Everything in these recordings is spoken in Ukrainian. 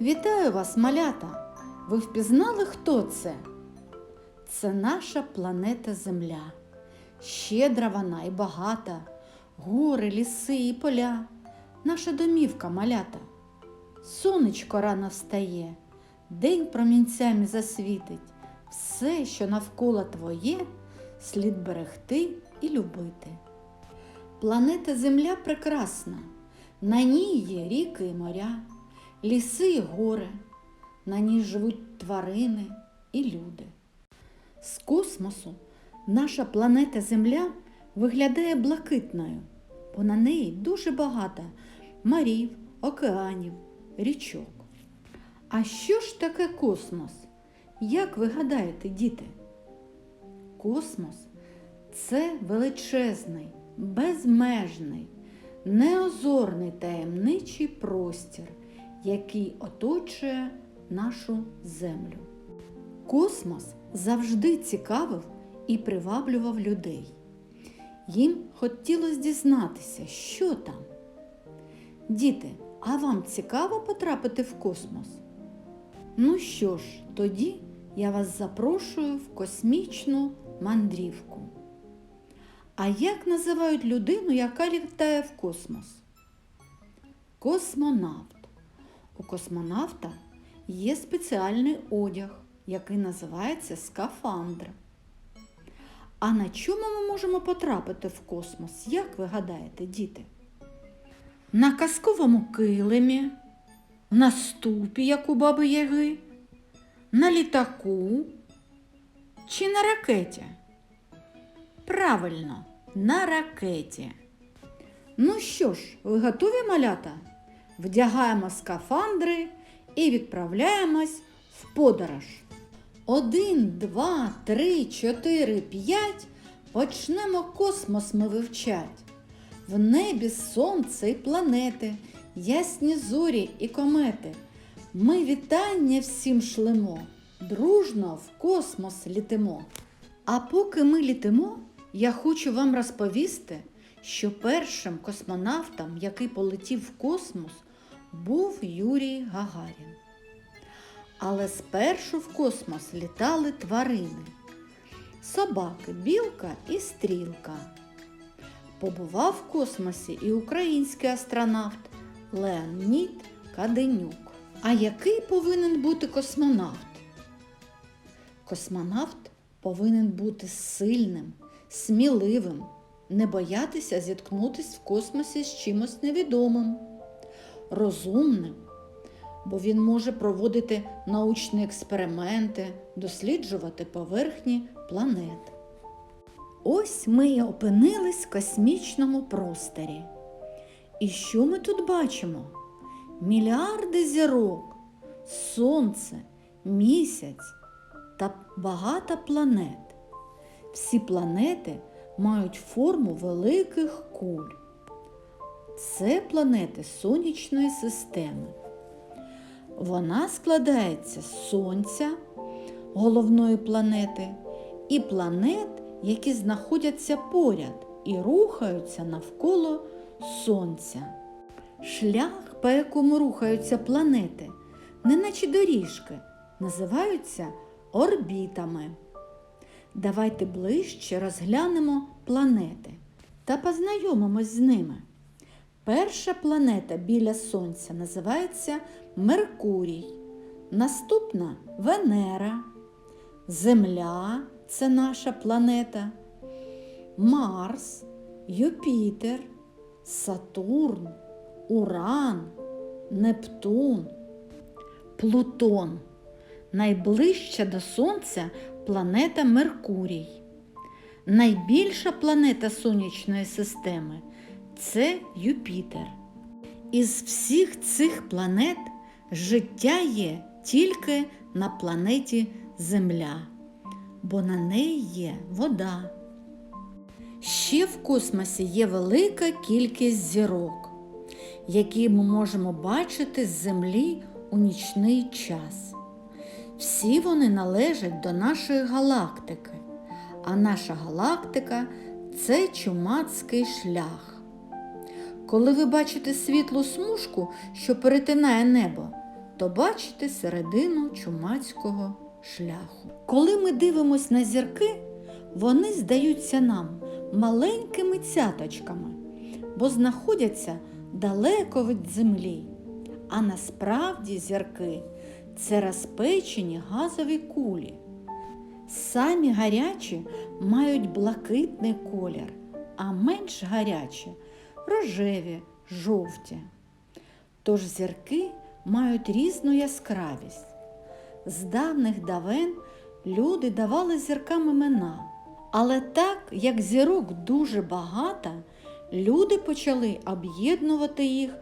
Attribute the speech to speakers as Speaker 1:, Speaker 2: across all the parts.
Speaker 1: Вітаю вас, малята! Ви впізнали, хто це? Це наша планета Земля. Щедра вона і багата, гори, ліси і поля. Наша домівка малята. Сонечко рано встає, день промінцями засвітить. Все, що навколо твоє, слід берегти і любити. Планета Земля прекрасна. На ній є ріки і моря, ліси і гори, на ній живуть тварини і люди. З космосу наша планета Земля виглядає блакитною, бо на неї дуже багато морів, океанів, річок. А що ж таке космос? Як ви гадаєте, діти? Космос це величезний, безмежний, неозорний таємничий простір, який оточує нашу землю. Космос завжди цікавив і приваблював людей. Їм хотілося дізнатися, що там. Діти, а вам цікаво потрапити в космос? Ну що ж, тоді я вас запрошую в космічну мандрівку. А як називають людину, яка літає в космос? Космонавт. У космонавта є спеціальний одяг, який називається скафандр. А на чому ми можемо потрапити в космос? Як ви гадаєте, діти? На казковому килимі, на ступі, як у баби Яги, на літаку чи на ракеті? Правильно, на ракеті. Ну що ж, ви готові малята? Вдягаємо скафандри і відправляємось в подорож. Один, два, три, чотири, п'ять. Почнемо космос ми вивчать. В небі сонце і планети, ясні зорі і комети. Ми вітання всім шлемо, дружно в космос літимо. А поки ми літимо, я хочу вам розповісти, що першим космонавтом, який полетів в космос, був Юрій Гагарін. Але спершу в космос літали тварини собаки, білка і стрілка. Побував в космосі і український астронавт Леонід Каденюк. А який повинен бути космонавт? Космонавт повинен бути сильним, сміливим, не боятися зіткнутися в космосі з чимось невідомим, розумним, бо він може проводити научні експерименти, досліджувати поверхні планет. Ось ми і опинились в космічному просторі. І що ми тут бачимо? Мільярди зірок, сонце, місяць та багато планет. Всі планети мають форму великих куль. Це планети сонячної системи. Вона складається з Сонця, головної планети, і планет, які знаходяться поряд і рухаються навколо Сонця. Шлях, по якому рухаються планети, неначе доріжки, називаються орбітами. Давайте ближче розглянемо планети та познайомимось з ними. Перша планета біля Сонця називається Меркурій, наступна Венера, Земля це наша планета, Марс, Юпітер, Сатурн, Уран, Нептун, Плутон. Найближча до Сонця планета Меркурій. Найбільша планета Сонячної системи це Юпітер. Із всіх цих планет життя є тільки на планеті Земля, бо на неї є вода. Ще в космосі є велика кількість зірок, які ми можемо бачити з Землі у нічний час. Всі вони належать до нашої галактики, а наша галактика це чумацький шлях. Коли ви бачите світлу смужку, що перетинає небо, то бачите середину чумацького шляху. Коли ми дивимось на зірки, вони здаються нам маленькими цяточками, бо знаходяться далеко від землі. А насправді зірки це розпечені газові кулі. Самі гарячі мають блакитний колір, а менш гарячі рожеві, жовті. Тож зірки мають різну яскравість. З давних давен люди давали зіркам імена, але так як зірок дуже багато, люди почали об'єднувати їх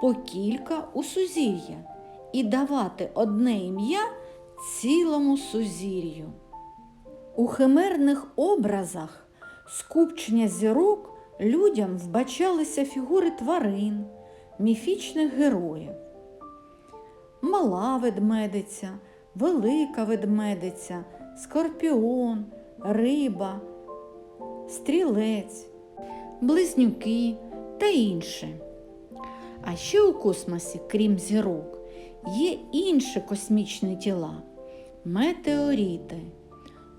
Speaker 1: по кілька у сузір'я і давати одне ім'я цілому сузір'ю. У химерних образах скупчення зірок людям вбачалися фігури тварин, міфічних героїв. Мала ведмедиця, велика ведмедиця, скорпіон, риба, стрілець, близнюки та інше. А ще у космосі, крім зірок, є інші космічні тіла метеоріти.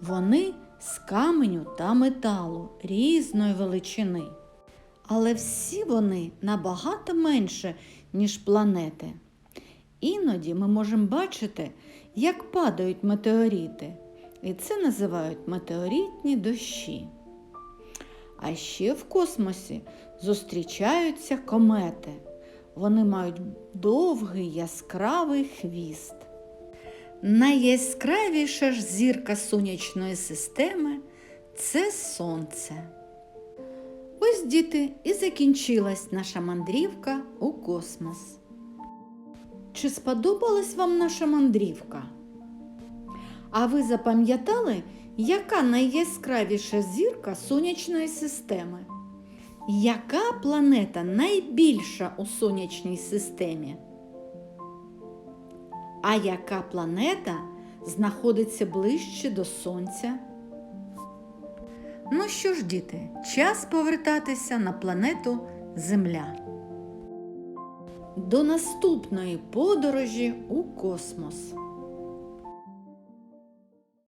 Speaker 1: Вони з каменю та металу різної величини. Але всі вони набагато менше, ніж планети. Іноді ми можемо бачити, як падають метеорити, і це називають метеоритні дощі. А ще в космосі зустрічаються комети. Вони мають довгий яскравий хвіст. Найяскравіша ж зірка сонячної системи це сонце. Ось, діти, і закінчилась наша мандрівка у космос. Чи сподобалась вам наша мандрівка? А ви запам'ятали, яка найяскравіша зірка сонячної системи? Яка планета найбільша у сонячній системі? А яка планета знаходиться ближче до Сонця? Ну що ж, діти, час повертатися на планету Земля. До наступної подорожі у космос.